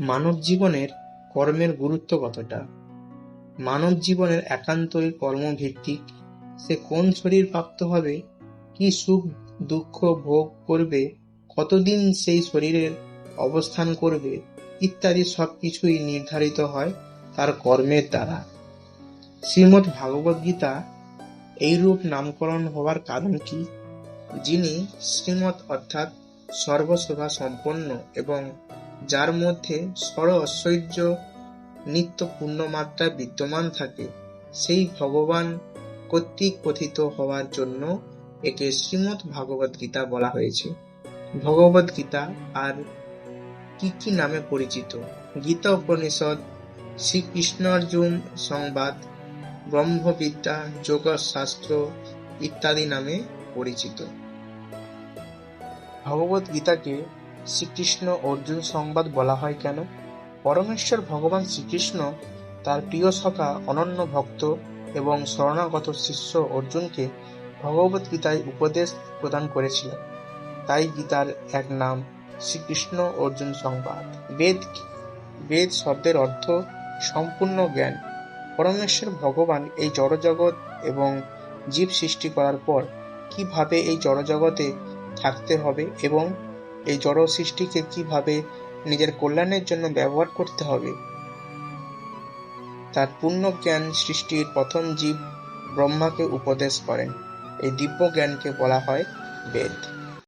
মানব জীবনের কর্মের গুরুত্ব কতটা? মানব জীবনের একান্তই কর্মভিত্তিক, সে কোন শরীর প্রাপ্ত হবে, কি সুখ, দুঃখ ভোগ করবে, কতদিন সেই শরীরের অবস্থান করবে, ইত্যাদি সব কিছুই নির্ধারিত হয় তার কর্মের দ্বারা। শ্রীমদ্ ভাগবত গীতা এইরূপ নামকরণ হওয়ার কারণ কি? যিনি শ্রীমৎ অর্থাৎ সর্বশোভা সম্পন্ন এবং যার মধ্যে ষড় ঐশ্বর্য নিত্য পূর্ণমাত্রা বিদ্যমান থাকে, সেই ভগবান কর্তৃক কথিত হওয়ার জন্য একে শ্রীমৎ ভাগবত গীতা বলা হয়েছে। ভগবত গীতা আর কি কি নামে পরিচিত? গীতা উপনিষদ, শ্রীকৃষ্ণ অর্জুন সংবাদ, ব্রহ্মবিদ্যা, যোগশাস্ত্র ইত্যাদি নামে পরিচিত। ভগবত গীতাকে শ্রীকৃষ্ণ অর্জুন সংবাদ বলা হয় কেন? পরমেশ্বর ভগবান শ্রীকৃষ্ণ তার প্রিয় সখা অনন্য ভক্ত এবং শরণাগত শিষ্য অর্জুনকে ভগবত গীতায় উপদেশ প্রদান করেছিলেন। তাই গীতার এক নাম, শ্রীকৃষ্ণ অর্জুন সংবাদ। বেদ বেদ শব্দের অর্থ সম্পূর্ণ জ্ঞান। পরমেশ্বর ভগবান এই জড়জগৎ এবং জীব সৃষ্টি করার পর কীভাবে এই জড়জগতে থাকতে হবে এবং এই জড় সৃষ্টিকে কীভাবে নিজের কল্যাণের জন্য ব্যবহার করতে হবে? তার পূর্ণ জ্ঞান সৃষ্টির প্রথম জীব ব্রহ্মাকে উপদেশ করেন। এই দিব্য জ্ঞানকে বলা হয় বেদ।